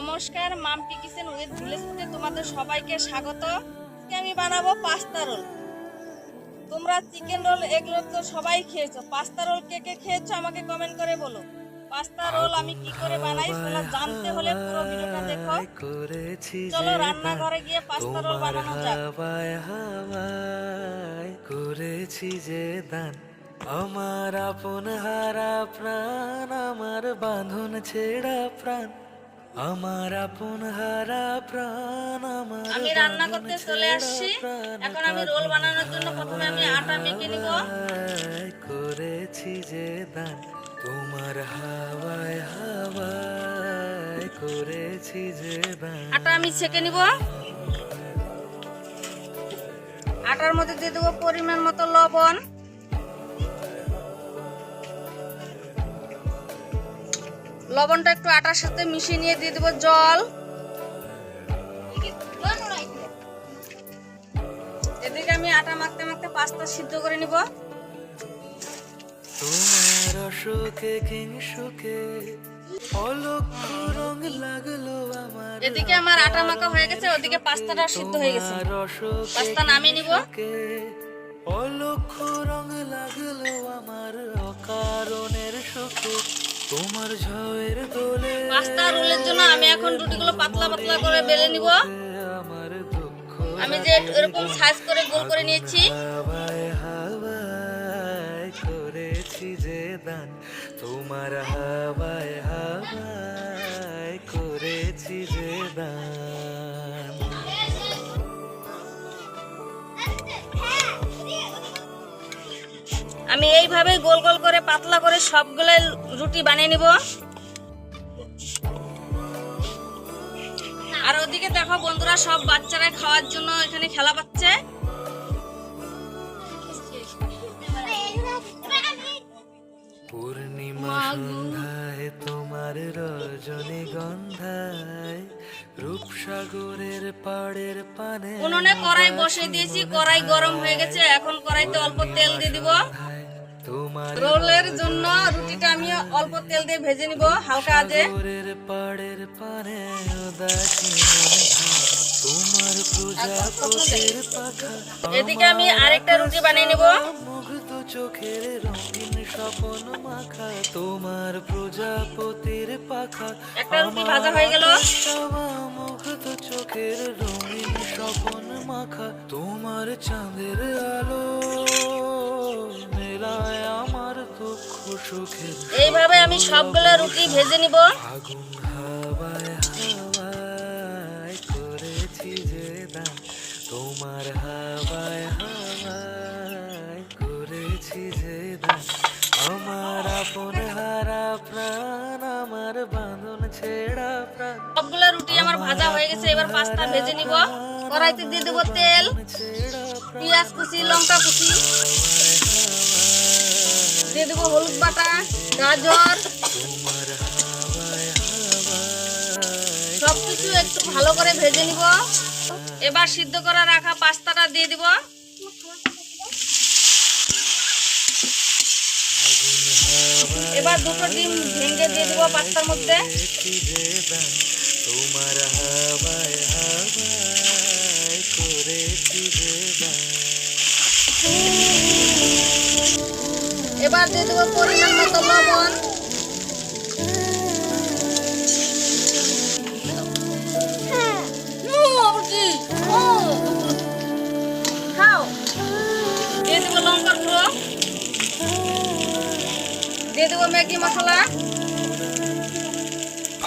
নমস্কার Mampi kitchen with village ফুডে তোমাদের সবাইকে স্বাগত। আজকে আমি বানাবো পাস্তা রোল। তোমরা চিকেন রোল এগুলো তো সবাই খেয়েছো। পাস্তা রোল কে কে খেয়েছো আমাকে কমেন্ট করে বলো। পাস্তা রোল আমি কি করে বানাই সেটা জানতে হলে পুরো ভিডিওটা দেখো। চলো রান্নাঘরে গিয়ে পাস্তা রোল বানানো যাক। করেছি যে দান। আমার আপন হারা প্রাণ আমার বাঁধন ছেড়া প্রাণ। আমার আপন হারা প্রাণ আমার আমি রান্না করতে চলে আসছি। এখন আমি রোল বানানোর জন্য প্রথমে আমি আটা মেখে নিব। করেছি যে দান তোমার হাওয়ায় হাওয়ায় করেছি যে দান। আটা আমি ছেঁকে নিব। আটার মধ্যে দিয়ে দেবো পরিমাণ মতো লবণ। লবণটা একটু আটার সাথে মিশিয়ে নিয়ে দিয়ে দেবো জল। এদিকে আমি আটা মাখতে মাখতে পাস্তা সিদ্ধ করে নিব। তোমার রং লাগল আমার এদিকে আমার আটা মাখা হয়ে গেছে ওদিকে পাস্তাটা সিদ্ধ হয়ে গেছে। পাস্তা নামিয়ে নিব। অলক্ষ রং লাগল আমার অকারণের সুখে তোমার ঝয়ের দোলে পাস্তা রোলের জন্য আমি এখন রুটিগুলো পাতলা পাতলা করে বেলে নিব। আমার দুঃখ আমি যে এরকম সাইজ করে গোল করে নিয়েছি। করেছি যে দান। তোমার হাওয়ায় আমি এইভাবে গোল গোল করে পাতলা করে সবগুলো রুটি বানিয়ে নিব। আর ওদিকে দেখো বন্ধুরা সব বাচ্চারা খাওয়ার জন্য এখানে খেলা পাচ্ছে। পূর্ণিমা সন্ধ্যায় তোমার রজনী গন্ধায় রূপসাগরের পাড়ের পানে উনুনে কড়াই বসিয়ে দিয়েছি কড়াই গরম হয়ে গেছে এখন কড়াইতে অল্প তেল দিয়ে দিব। রোলের জন্য রুটিটা আমি অল্প তেল দিয়ে ভেজে নিব হালকা আজে পাখা। এদিকে আমি আরেকটা রুটি বানিয়ে নিব। চোখের রঙিন স্বপন মাখা তোমার প্রজাপতির পাখা। একটা রুটি ভাজা হয়ে গেল। মুগ্ধ চোখের রঙিন স্বপন মাখা তোমার চাঁদের এইভাবে আমি সবগুলো রুটি ভেজে নিব। তোমার করেছি যে প্রাণ আমার বাঁধন প্রাণ রুটি আমার ভাজা হয়ে গেছে, এবার পাস্তা ভেজে নিব। কড়াইতে দিয়ে দেবো তেল, পেঁয়াজ কুচি, লঙ্কা হলুদ বাটা, গাজর হাওয়ায় সবকিছু একটু ভালো করে ভেজে নিব। এবার সিদ্ধ করে রাখা পাস্তাটা দিয়ে দিব। এবার দুটো ডিম ভেঙে দিয়ে দিব পাস্তার মধ্যে। তোমার এবার দিয়ে দেবো পরিমাণ মতো লবণ। দিয়ে দেবো ম্যাগি মশলা।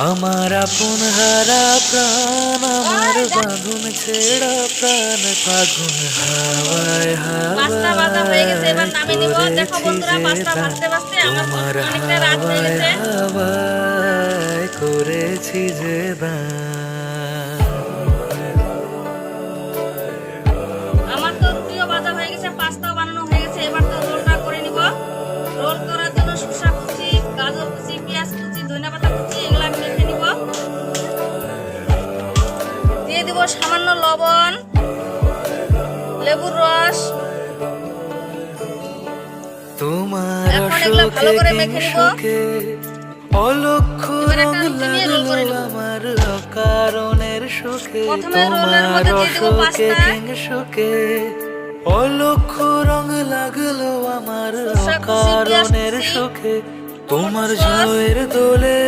আমার আপন হারা প্রাণ আমার বাঁধন ছেড়া প্রাণ ফাগুন হাওয়ায় পাস্তা ভাজা গেছে এবার নামিয়ে নিব দেখো করেছি যে পাস্তা দান ভাজতে ভাজতে আমার তোমার অনেকটা রাত হাওয়ায় হাওয়ায় করেছি যে দান। সামান্য লবণ লেবুর রস। তোমার এখন এগুলো ভালো করে মেখে নিব। অলক্ষ এবার রং একটা আমি চিনি রোল করে লাগল নিব। আমার অকারণের সুখে। তোমার পাস্তা। কিংসুকে অলক্ষ রং লাগল আমার অকারণের সুখে। তোমার দোলে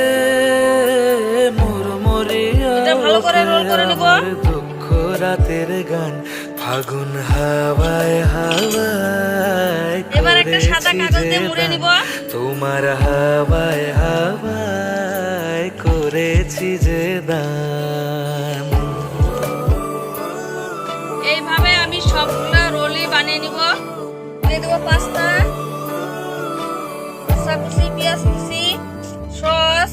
এটা রাতের গান ফাগুন হাওয়ায় হাওয়ায় এবার একটা সাদা কাগজ দিয়ে মুড়ে নিব। তোমার হাওয়ায় হাওয়ায় করেছি যে দান। এইভাবে আমি সবগুলো রোলই বানিয়ে নিব। দিয়ে দেবো পাস্তা কুচি পেঁয়াজ কুচি সস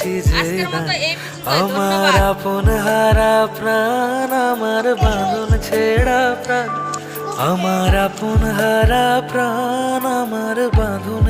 করেছি যে আমার। আপন হারা প্রাণ আমার বাঁধন ছেড়া প্রাণ আমার আপন হারা প্রাণ আমার বাঁধন